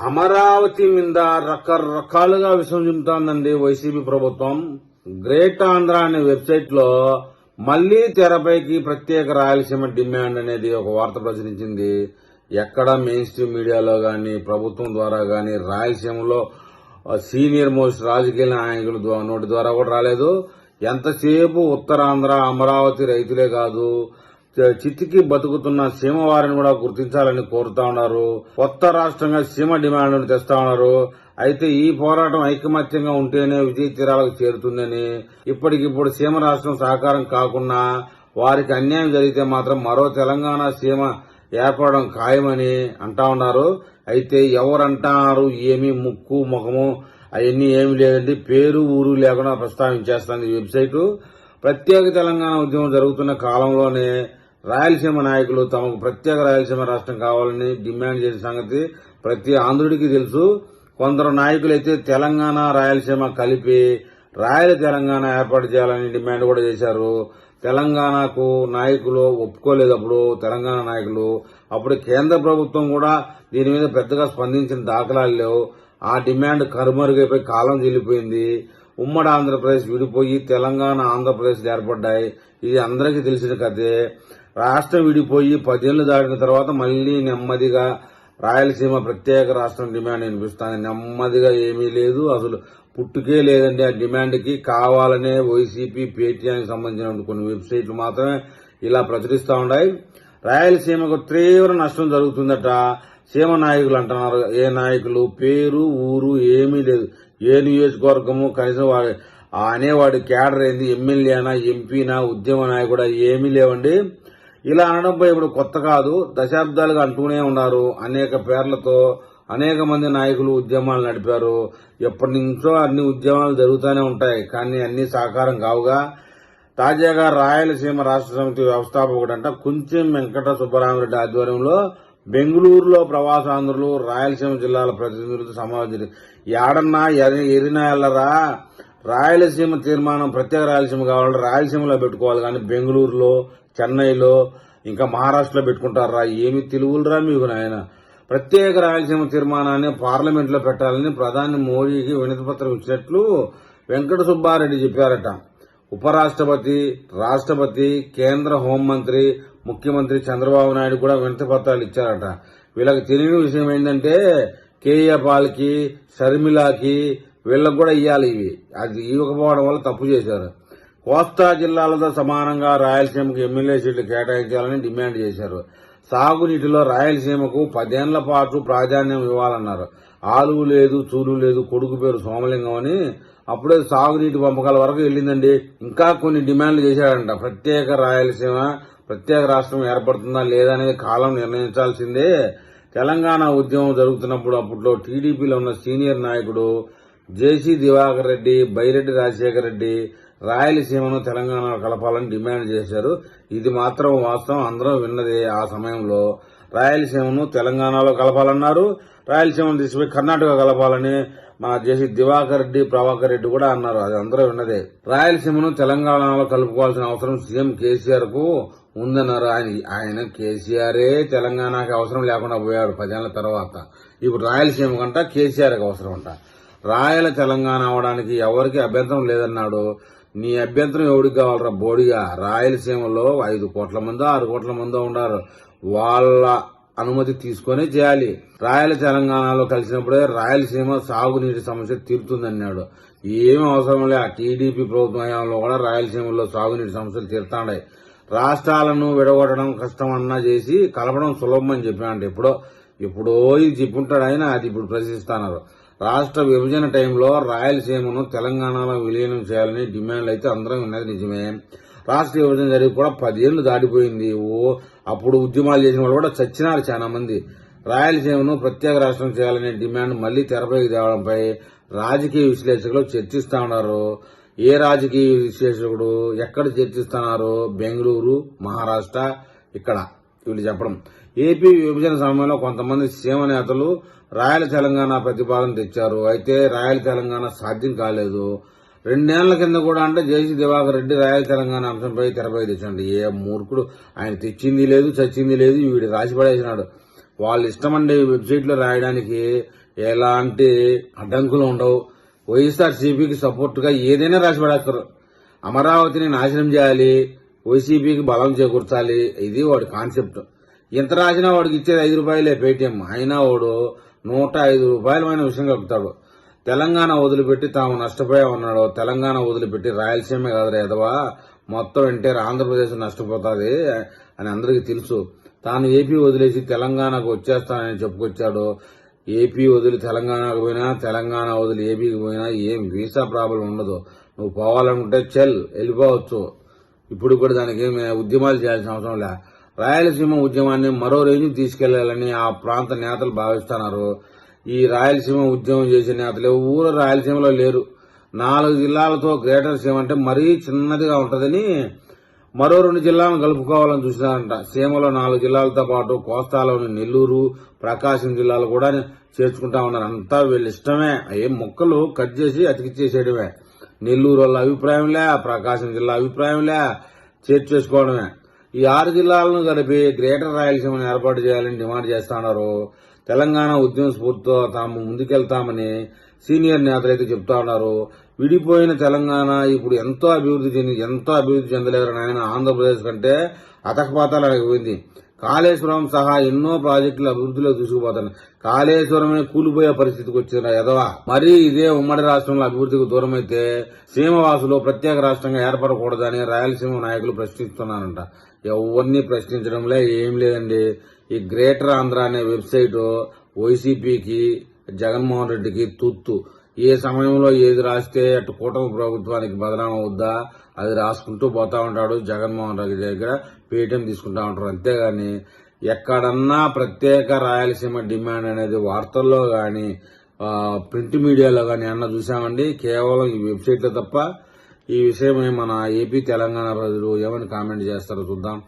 అమరావతి మీద రకరకాలుగా విషయం వైసీపీ ప్రభుత్వం. గ్రేట్ ఆంధ్ర అనే వెబ్సైట్లో మళ్ళీ తెరపైకి ప్రత్యేక రాయలసీమ డిమాండ్ అనేది ఒక వార్త ప్రచురించింది. ఎక్కడ మెయిన్ స్ట్రీమ్ మీడియాలో గాని ప్రభుత్వం ద్వారా గాని రాయలసీమలో సీనియర్ మోస్ట్ రాజకీయ నాయకుల నోటి ద్వారా కూడా రాలేదు. ఎంతసేపు ఉత్తరాంధ్ర అమరావతి రైతులే కాదు చితికి బతుకుతున్న సీమ వారిని కూడా గుర్తించాలని కోరుతా ఉన్నారు. కొత్త రాష్ట్రంగా సీమ డిమాండ్ను తెస్తా ఉన్నారు. అయితే ఈ పోరాటం ఐకమత్యంగా ఉంటేనే విజయ తీరాలకు చేరుతుందని ఇప్పటికిప్పుడు సీమ రాష్ట్రం సహకారం కాకుండా వారికి అన్యాయం జరిగితే మాత్రం మరో తెలంగాణ సీమ ఏర్పడడం ఖాయమని అంటా ఉన్నారు. అయితే ఎవరంటారు? ఏమి ముక్కు ముఖము? అవన్నీ ఏమి లేదండి పేరు ఊరు లేకుండా ప్రస్తావించేస్తుంది ఈ వెబ్సైటు. ప్రత్యేక తెలంగాణ ఉద్యమం జరుగుతున్న కాలంలోనే రాయలసీమ నాయకులు తమకు ప్రత్యేక రాయలసీమ రాష్ట్రం కావాలని డిమాండ్ చేసిన సంగతి ప్రతి ఆంధ్రుడికి తెలుసు. కొందరు నాయకులైతే తెలంగాణ రాయలసీమ కలిపి రాయల తెలంగాణ ఏర్పాటు చేయాలని డిమాండ్ కూడా చేశారు. తెలంగాణకు నాయకులు ఒప్పుకోలేదు అప్పుడు తెలంగాణ నాయకులు అప్పుడు కేంద్ర ప్రభుత్వం కూడా దీని మీద పెద్దగా స్పందించిన దాఖలాలు లేవు. ఆ డిమాండ్ కరుమరుగైపోయి కాలం చెల్లిపోయింది. ఉమ్మడి ఆంధ్రప్రదేశ్ విడిపోయి తెలంగాణ ఆంధ్రప్రదేశ్ ఏర్పడ్డాయి. ఇది అందరికీ తెలిసిన కథే. రాష్ట్రం విడిపోయి పదేళ్ళు దాటిన తర్వాత మళ్ళీ నెమ్మదిగా రాయలసీమ ప్రత్యేక రాష్ట్రం డిమాండ్ వినిపిస్తుంది నెమ్మదిగా ఏమీ లేదు. అసలు పుట్టుకే లేదండి ఆ డిమాండ్కి. కావాలనే వైసీపీ పేటీఎంకి సంబంధించిన కొన్ని వెబ్సైట్లు మాత్రమే ఇలా ప్రచురిస్తూ ఉన్నాయి. రాయలసీమకు తీవ్ర నష్టం జరుగుతుందట. సీమ నాయకులు అంటున్నారు. ఏ నాయకులు? పేరు ఊరు ఏమీ లేదు. ఏ నియోజకవర్గము? కనీసం వాడి ఆ అనేవాడి క్యాడర్ ఏంది? ఎమ్మెల్యేనా ఎంపీనా ఉద్యమ నాయకుడా ఏమీ లేవండి. ఇలా అనడం ఇప్పుడు కొత్త కాదు దశాబ్దాలుగా అంటూనే ఉన్నారు. అనేక పేర్లతో అనేక మంది నాయకులు ఉద్యమాలు నడిపారు. ఎప్పటి నుంచో అన్ని ఉద్యమాలు జరుగుతూనే ఉంటాయి కానీ అన్ని సాకారం కావుగా తాజాగా రాయలసీమ రాష్ట్ర సమితి వ్యవస్థాపకుడంట కుంచెం వెంకట సుబ్బరామరెడ్డి ఆధ్వర్యంలో బెంగళూరులో ప్రవాసాంధ్రులు రాయలసీమ జిల్లాల ప్రతినిధులతో సమావేశం ఏడన్నా ఎరి- ఎరినా ఎల్లరా? రాయలసీమ తీర్మానం ప్రత్యేక రాయలసీమ కావాలంటే రాయలసీమలో పెట్టుకోవాలి కానీ బెంగళూరులో చెన్నైలో ఇంకా మహారాష్ట్రలో పెట్టుకుంటారా? ఏమి తెలుగులరా మీకు నాయన? ప్రత్యేక రాయలసీమ తీర్మానాన్ని పార్లమెంట్లో పెట్టాలని ప్రధాని మోడీకి వినతిపత్రం ఇచ్చినట్లు వెంకట సుబ్బారెడ్డి చెప్పారట. ఉపరాష్ట్రపతి రాష్ట్రపతి కేంద్ర హోంమంత్రి ముఖ్యమంత్రి చంద్రబాబు నాయుడు కూడా వినతి పత్రాలు ఇచ్చారట. వీళ్ళకి తెలియని విషయం ఏంటంటే కేఏ పాల్కి షర్మిలాకి వీళ్ళకి కూడా ఇవ్వాలి ఇవి. అది ఇవ్వకపోవడం వల్ల తప్పు చేశారు. కోస్తా జిల్లాలతో సమానంగా రాయలసీమకు ఎమ్మెల్యే సీట్లు కేటాయించాలని డిమాండ్ చేశారు. సాగునీటిలో రాయలసీమకు పదేళ్ళ పాటు ప్రాధాన్యం ఇవ్వాలన్నారు. ఆలువు లేదు చూలు లేదు కొడుకు పేరు సోమలింగం అని. అప్పుడే సాగునీటి పంపకాల వరకు వెళ్ళిందండి. ఇంకా కొన్ని డిమాండ్లు చేశాడంట. ప్రత్యేక రాయలసీమ ప్రత్యేక రాష్ట్రం ఏర్పడుతుందా లేదా అనేది కాలం నిర్ణయించాల్సిందే. తెలంగాణ ఉద్యమం జరుగుతున్నప్పుడు అప్పట్లో టీడీపీలో ఉన్న సీనియర్ నాయకుడు జేసీ దివాకర్ రెడ్డి బైరెడ్డి రాజశేఖర రెడ్డి రాయలసీమను తెలంగాణలో కలపాలని డిమాండ్ చేశారు. ఇది మాత్రం వాస్తవం. అందరం విన్నదే ఆ సమయంలో. రాయలసీమను తెలంగాణలో కలపాలన్నారు. రాయలసీమను తీసిపోయి కర్ణాటక కలపాలని మా జేసీ దివాకర్ రెడ్డి ప్రభాకర్ రెడ్డి కూడా అన్నారు. అది అందరూ విన్నదే. రాయలసీమను తెలంగాణలో కలుపుకోవాల్సిన అవసరం సీఎం కేసీఆర్కు ఉందన్నారు. ఆయన ఆయన కేసీఆరే తెలంగాణకి అవసరం లేకుండా పోయాడు పదేళ్ళ తర్వాత. ఇప్పుడు రాయలసీమ కంట కేసీఆర్కి అవసరం అంట. రాయల తెలంగాణ అవడానికి ఎవరికి అభ్యంతరం లేదన్నాడు. నీ అభ్యంతరం ఎవడికి కావాలరా? బోడిగా. రాయలసీమలో ఐదు కోట్ల మందో ఆరు కోట్ల మందో ఉన్నారు. వాళ్ళ అనుమతి తీసుకొని చేయాలి. రాయల తెలంగాణలో కలిసినప్పుడే రాయలసీమ సాగునీటి సమస్య తీరుతుందన్నాడు. ఏం అవసరం లే ఆ టీడీపీ ప్రభుత్వం హయాంలో కూడా రాయలసీమలో సాగునీటి సమస్యలు తీరుతాయి రాష్ట్రాలను విడగొట్టడం కష్టం అన్నా చేసి కలపడం సులభం అని చెప్పాడు ఎప్పుడో ఎప్పుడో ఇది చెప్పుంటాడు ఆయన అది ఇప్పుడు ప్రశ్నిస్తున్నారు. రాష్ట్ర విభజన టైంలో రాయలసీమను తెలంగాణలో విలీనం చేయాలని డిమాండ్లు అయితే అందరం విన్నది నిజమే. రాష్ట్ర విభజన జరిగి కూడా పదేళ్ళు దాటిపోయింది. ఓ అప్పుడు ఉద్యమాలు చేసిన వాళ్ళు కూడా చచ్చినారు చాలా మంది రాయలసీమను ప్రత్యేక రాష్ట్రం చేయాలనే డిమాండ్ మళ్ళీ తెరపైకి తేవడంపై రాజకీయ విశ్లేషకులు చర్చిస్తా ఉన్నారు. ఏ రాజకీయ విశ్లేషకుడు ఎక్కడ చర్చిస్తున్నారు బెంగళూరు మహారాష్ట్ర ఇక్కడ వీళ్ళు చెప్పడం. ఏపీ విభజన సమయంలో కొంతమంది సీమ నేతలు రాయల తెలంగాణ ప్రతిపాదన తెచ్చారు. అయితే రాయల తెలంగాణ సాధ్యం కాలేదు. రెండేళ్ళ కింద కూడా అంటే జేసీ దివాకర్ రెడ్డి రాయల తెలంగాణ అంశంపై తెరపై తెచ్చండి. ఏ మూర్ఖుడు. ఆయన తెచ్చింది లేదు చచ్చింది లేదు వీడు రాసి పడేసినాడు. వాళ్ళ ఇష్టమండి వెబ్సైట్లో రాయడానికి ఎలాంటి అడ్డంకులు ఉండవు. వైఎస్ఆర్ సపోర్ట్గా ఏదైనా రాసి పడేస్తారు. అమరావతిని నాశనం చేయాలి వైసీపీకి బలం చేకూర్చాలి ఇది వాడి కాన్సెప్ట్. ఎంత రాసినా వాడికి ఇచ్చేది ఐదు రూపాయలే పేటీఎం. అయినా వాడు నూట ఐదు రూపాయలమైన విషయం కలుపుతాడు. తెలంగాణ వదిలిపెట్టి తాము నష్టపోయా ఉన్నాడు తెలంగాణ వదిలిపెట్టి రాయలసీమ కాదురా ఎదవా మొత్తం ఎన్టీఆర్ ఆంధ్రప్రదేశ్ నష్టపోతుంది అని అందరికీ తెలుసు. తాను ఏపీ వదిలేసి తెలంగాణకు వచ్చేస్తానని చెప్పుకొచ్చాడు. ఏపీ వదిలి తెలంగాణకు పోయినా తెలంగాణ వదిలి ఏపీకి పోయినా ఏం వీసా ప్రాబ్లం ఉండదు. నువ్వు పోవాలనుకుంటే చెల్ వెళ్ళిపోవచ్చు. ఇప్పుడు కూడా దానికి ఏమి ఉద్యమాలు చేయాల్సిన అవసరం లే. రాయలసీమ ఉద్యమాన్ని మరో రేంజ్ తీసుకెళ్ళాలని ఆ ప్రాంత నేతలు భావిస్తున్నారు. ఈ రాయలసీమ ఉద్యమం చేసే నేతలు ఊరు రాయలసీమలో లేరు. నాలుగు జిల్లాలతో గ్రేటర్ సీమ అంటే మరీ చిన్నదిగా ఉంటుందని మరో రెండు జిల్లాలను కలుపుకోవాలని చూసినారంట సీమలో నాలుగు జిల్లాలతో పాటు కోస్తాలోని నెల్లూరు ప్రకాశం జిల్లాలు కూడా చేర్చుకుంటా ఉన్నారు. అంతా వీళ్ళు ఇష్టమే. ఏ మొక్కలు కట్ చేసి అతికిచ్చేసేయడమే. నెల్లూరు వాళ్ళ అభిప్రాయంలే ప్రకాశం జిల్లా అభిప్రాయంలే చేర్చేసుకోవడమే. ఈ ఆరు జిల్లాలను కలిపి గ్రేటర్ రాయలసీమను ఏర్పాటు చేయాలని డిమాండ్ చేస్తున్నారు. తెలంగాణ ఉద్యమ స్ఫూర్తితో తాము ముందుకెళ్తామని సీనియర్ నేతలు అయితే చెప్తా ఉన్నారు. విడిపోయిన తెలంగాణ ఇప్పుడు ఎంతో అభివృద్ధి చెంది ఎంతో అభివృద్ధి చెందలేరు ఆయన ఆంధ్రప్రదేశ్ కంటే అతకపాతాలు పోయింది కాళేశ్వరం సహా ఎన్నో ప్రాజెక్టులు అభివృద్ధిలో దూసుకుపోతున్నాయి. కాళేశ్వరమే కూలిపోయే పరిస్థితికి వచ్చిన ఎదవా మరి ఇదే ఉమ్మడి రాష్ట్రంలో అభివృద్ధికి దూరమైతే సీమవాసులు ప్రత్యేక రాష్ట్రంగా ఏర్పడకూడదని రాయలసీమ నాయకులు ప్రశ్నిస్తున్నారంట. ఎవరిని ప్రశ్నించడంలే ఏం లేదండి. ఈ గ్రేటర్ ఆంధ్ర అనే వెబ్సైట్ వైసీపీకి జగన్మోహన్ రెడ్డికి తుత్తు. ఏ సమయంలో ఏది రాస్తే అటు కూటమి ప్రభుత్వానికి బదనాం అవుద్దా? అది రాసుకుంటూ పోతా ఉంటాడు జగన్మోహన్ రెడ్డి దగ్గర. పేటీఎం తీసుకుంటా ఉంటారు అంతేగాని ఎక్కడన్నా ప్రత్యేక రాయలసీమ డిమాండ్ అనేది వార్తల్లో కానీ ప్రింట్ మీడియాలో కానీ అన్న చూసామండి? కేవలం ఈ వెబ్సైట్లో తప్ప. ఈ విషయమై మన ఏపీ తెలంగాణ ప్రజలు ఏమని కామెంట్ చేస్తారో చూద్దాం.